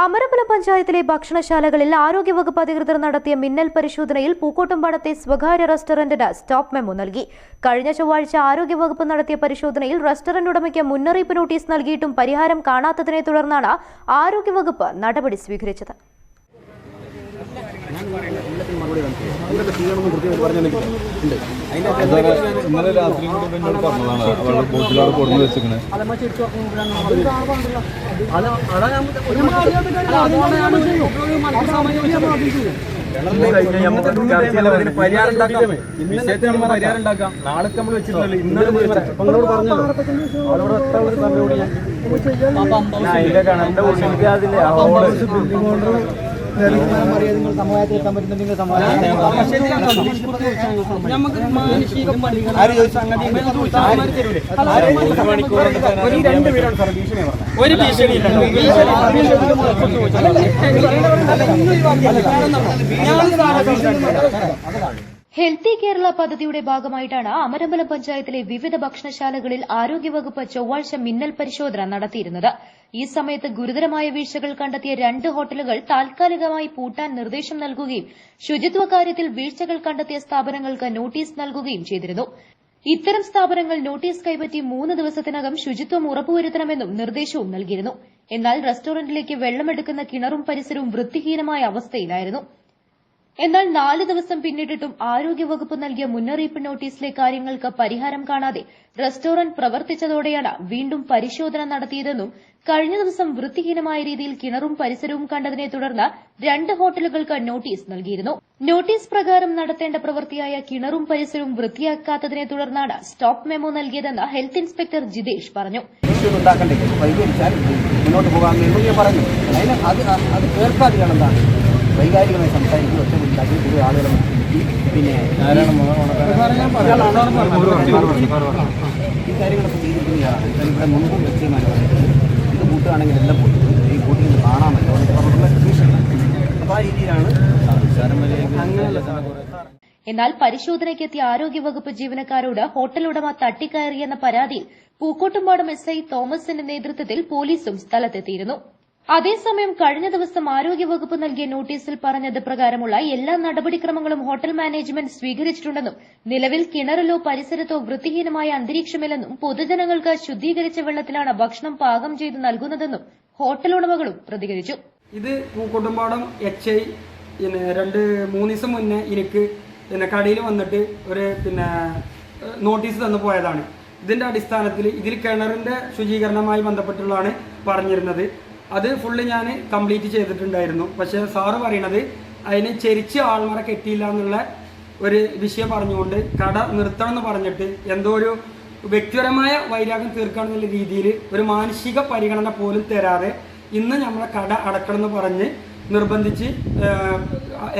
Amarambalam പഞ്ചായത്തിലെ ഭക്ഷണശാലകളിൽ ആരോഗ്യവകുപ്പ് അധികൃതർ നടത്തിയ മിന്നൽ പരിശോധനയിൽ പൂക്കോട്ടുംപാടത്തെ സ്വകാര്യ റെസ്റ്റോറന്റിന് സ്റ്റോപ്പ് മെമ്മോ നൽകി. കഴിഞ്ഞ ചൊവ്വാഴ്ച ആരോഗ്യവകുപ്പ് നടത്തിയ പരിശോധനയിൽ റെസ്റ്റോറന്റ് ഉടമയ്ക്ക് മുന്നറിയിപ്പ് നോട്ടീസ് നൽകിയിട്ടും പരിഹാരം കാണാത്തതിനെ തുടർന്നാണ് ആരോഗ്യവകുപ്പ് നടപടി സ്വീകരിച്ചത്. ഇന്നലെ രാത്രി കൂടി ഇപ്പൊ എന്നോട് പറഞ്ഞതാണ് അവളുടെ ബോട്ടിലാണ് കൊടുന്ന് വെച്ചിരിക്കണേ പരിഹാരം ഉണ്ടാക്കാം വിഷയത്തിന് നമ്മൾ പരിഹാരം ഉണ്ടാക്കാം നാളെ നമ്മൾ വെച്ചിട്ടുണ്ടല്ലോ ഇന്നലെ നിങ്ങളോട് പറഞ്ഞല്ലോ അവളോട് എത്ര ഒരു സമയം കൂടി ഞാൻ അതിന്റെ കിണറിന്റെ ഉള്ളിലേക്ക് അതില്ലേ ഒരു ഭീഷണി ഹെൽത്തി കേരള പദ്ധതിയുടെ ഭാഗമായിട്ടാണ് അമരമ്പലം പഞ്ചായത്തിലെ വിവിധ ഭക്ഷണശാലകളിൽ ആരോഗ്യവകുപ്പ് ചൊവ്വാഴ്ച മിന്നൽ പരിശോധന നടത്തിയിരുന്നത്. ഈ സമയത്ത് ഗുരുതരമായ വീഴ്ചകൾ കണ്ടെത്തിയ രണ്ട് ഹോട്ടലുകൾ താൽക്കാലികമായി പൂട്ടാൻ നിർദ്ദേശം നൽകുകയും ശുചിത്വ കാര്യത്തിൽ വീഴ്ചകൾ കണ്ടെത്തിയ സ്ഥാപനങ്ങൾക്ക് നോട്ടീസ് നൽകുകയും ചെയ്തിരുന്നു. ഇത്തരം സ്ഥാപനങ്ങൾ നോട്ടീസ് കൈപ്പറ്റി മൂന്ന് ദിവസത്തിനകം ശുചിത്വം ഉറപ്പുവരുത്തണമെന്നും നിർദ്ദേശവും നൽകിയിരുന്നു. എന്നാൽ റെസ്റ്റോറന്റിലേക്ക് വെള്ളമെടുക്കുന്ന കിണറും പരിസരവും വൃത്തിഹീനമായ അവസ്ഥയിലായിരുന്നു. എന്നാൽ നാല് ദിവസം പിന്നിട്ടിട്ടും ആരോഗ്യവകുപ്പ് നൽകിയ മുന്നറിയിപ്പ് നോട്ടീസിലെ കാര്യങ്ങൾക്ക് പരിഹാരം കാണാതെ റെസ്റ്റോറന്റ് പ്രവർത്തിച്ചതോടെയാണ് വീണ്ടും പരിശോധന നടത്തിയതെന്നും കഴിഞ്ഞ ദിവസം വൃത്തിഹീനമായ രീതിയിൽ കിണറും പരിസരവും കണ്ടതിനെ തുടർന്ന് രണ്ട് ഹോട്ടലുകൾക്ക് നോട്ടീസ് നൽകിയിരുന്നു. നോട്ടീസ് പ്രകാരം നടത്തേണ്ട പ്രവൃത്തിയായ കിണറും പരിസരവും വൃത്തിയാക്കാത്തതിനെ തുടർന്നാണ് സ്റ്റോപ്പ് മെമോ നൽകിയതെന്ന് ഹെൽത്ത് ഇൻസ്പെക്ടർ ജിതേഷ് പറഞ്ഞു. മുന്നോട്ട് പറഞ്ഞു. അത് വൈകാരികമായി സംസാരിക്കുക ഒറ്റ ഉണ്ടാക്കി പുതിയ ആളുകളെ പിന്നെ ഈ കാര്യങ്ങളൊക്കെ ചെയ്തിരിക്കുന്നതാണ് ഇവിടെ മുൻപും വ്യക്തിയുമായി പറഞ്ഞിട്ടുണ്ട് ഇത് കൂട്ടുകയാണെങ്കിൽ എല്ലാം പൊട്ടിക്കുന്നു ഈ കൂട്ടി ഇത് കാണാമല്ലോ ഭീഷണി അപ്പോൾ ആ രീതിയിലാണ് എന്നാൽ പരിശോധനയ്ക്കെത്തിയ ആരോഗ്യവകുപ്പ് ജീവനക്കാരോട് ഹോട്ടൽ ഉടമ തട്ടിക്കയറിയെന്ന പരാതിയിൽ പൂക്കോട്ടുംപാടം എസ് ഐ തോമസിന്റെ നേതൃത്വത്തിൽ പോലീസും സ്ഥലത്തെത്തിയിരുന്നു. അതേസമയം കഴിഞ്ഞ ദിവസം ആരോഗ്യവകുപ്പ് നൽകിയ നോട്ടീസിൽ പറഞ്ഞത് പ്രകാരമുള്ള എല്ലാ നടപടിക്രമങ്ങളും ഹോട്ടൽ മാനേജ്മെന്റ് സ്വീകരിച്ചിട്ടുണ്ടെന്നും നിലവിൽ കിണറിലോ പരിസരത്തോ വൃത്തിഹീനമായ അന്തരീക്ഷമില്ലെന്നും പൊതുജനങ്ങൾക്ക് ശുദ്ധീകരിച്ച വെള്ളത്തിലാണ് ഭക്ഷണം പാകം ചെയ്ത് നൽകുന്നതെന്നും ഹോട്ടൽ ഉടമകളും പ്രതികരിച്ചു. ഇത് പൂക്കോട്ടുംപാടം എച്ച് ഐ പിന്നെ രണ്ട് മൂന്ന് ദിവസം മുന്നേ എനിക്ക് പിന്നെ കടയിൽ വന്നിട്ട് ഒരു പിന്നെ നോട്ടീസ് തന്നു പോയതാണ്. ഇതിന്റെ അടിസ്ഥാനത്തിൽ ഇതിൽ കിണറിന്റെ ശുചീകരണവുമായി ബന്ധപ്പെട്ടുള്ളതാണ് പറഞ്ഞിരുന്നത്. അത് ഫുള്ള് ഞാൻ കംപ്ലീറ്റ് ചെയ്തിട്ടുണ്ടായിരുന്നു. പക്ഷേ സാറ് പറയണത് അതിന് ചെരിച്ച് ആൾമാരെ കെട്ടിയില്ല എന്നുള്ള ഒരു വിഷയം പറഞ്ഞുകൊണ്ട് കട നിർത്തണം എന്ന് പറഞ്ഞിട്ട് എന്തോ ഒരു വ്യക്തിപരമായ വൈരാഗ്യം തീർക്കാണെന്നുള്ള രീതിയിൽ ഒരു മാനസിക പരിഗണന പോലും തരാതെ ഇന്ന് നമ്മളെ കട അടക്കണം എന്ന് പറഞ്ഞ് നിർബന്ധിച്ച്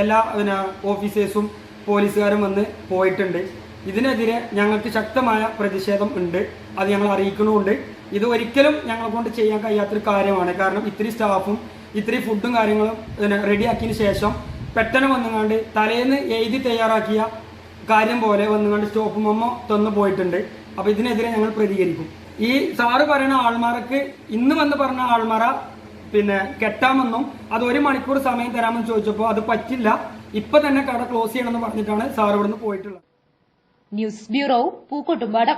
എല്ലാ പിന്നെ ഓഫീസേഴ്സും പോലീസുകാരും വന്ന് പോയിട്ടുണ്ട്. ഇതിനെതിരെ ഞങ്ങൾക്ക് ശക്തമായ പ്രതിഷേധം ഉണ്ട്. അത് ഞങ്ങൾ അറിയിക്കുന്നുമുണ്ട്. ഇത് ഒരിക്കലും ഞങ്ങളെ കൊണ്ട് ചെയ്യാൻ കഴിയാത്തൊരു കാര്യമാണ്. കാരണം ഇത്രയും സ്റ്റാഫും ഇത്രയും ഫുഡും കാര്യങ്ങളും റെഡിയാക്കിയതിന് ശേഷം പെട്ടെന്ന് വന്നുകൊണ്ട് തലേന്ന് എഴുതി തയ്യാറാക്കിയ കാര്യം പോലെ വന്നുകൊണ്ട് സ്റ്റോപ്പ് അമ്മ തന്നു പോയിട്ടുണ്ട്. അപ്പോൾ ഇതിനെതിരെ ഞങ്ങൾ പ്രതികരിക്കും. ഈ സാറ് പറയുന്ന ആൾമാർക്ക് ഇന്ന് വന്ന് പറഞ്ഞ ആൾമാറ പിന്നെ കെട്ടാമെന്നും അത് ഒരു മണിക്കൂർ സമയം തരാമെന്ന് ചോദിച്ചപ്പോൾ അത് പറ്റില്ല. ഇപ്പൊ തന്നെ കട ക്ലോസ് ചെയ്യണമെന്ന് പറഞ്ഞിട്ടാണ് സാർ ഇവിടുന്ന് പോയിട്ടുള്ളത്. News bureau Pookkottumpadam.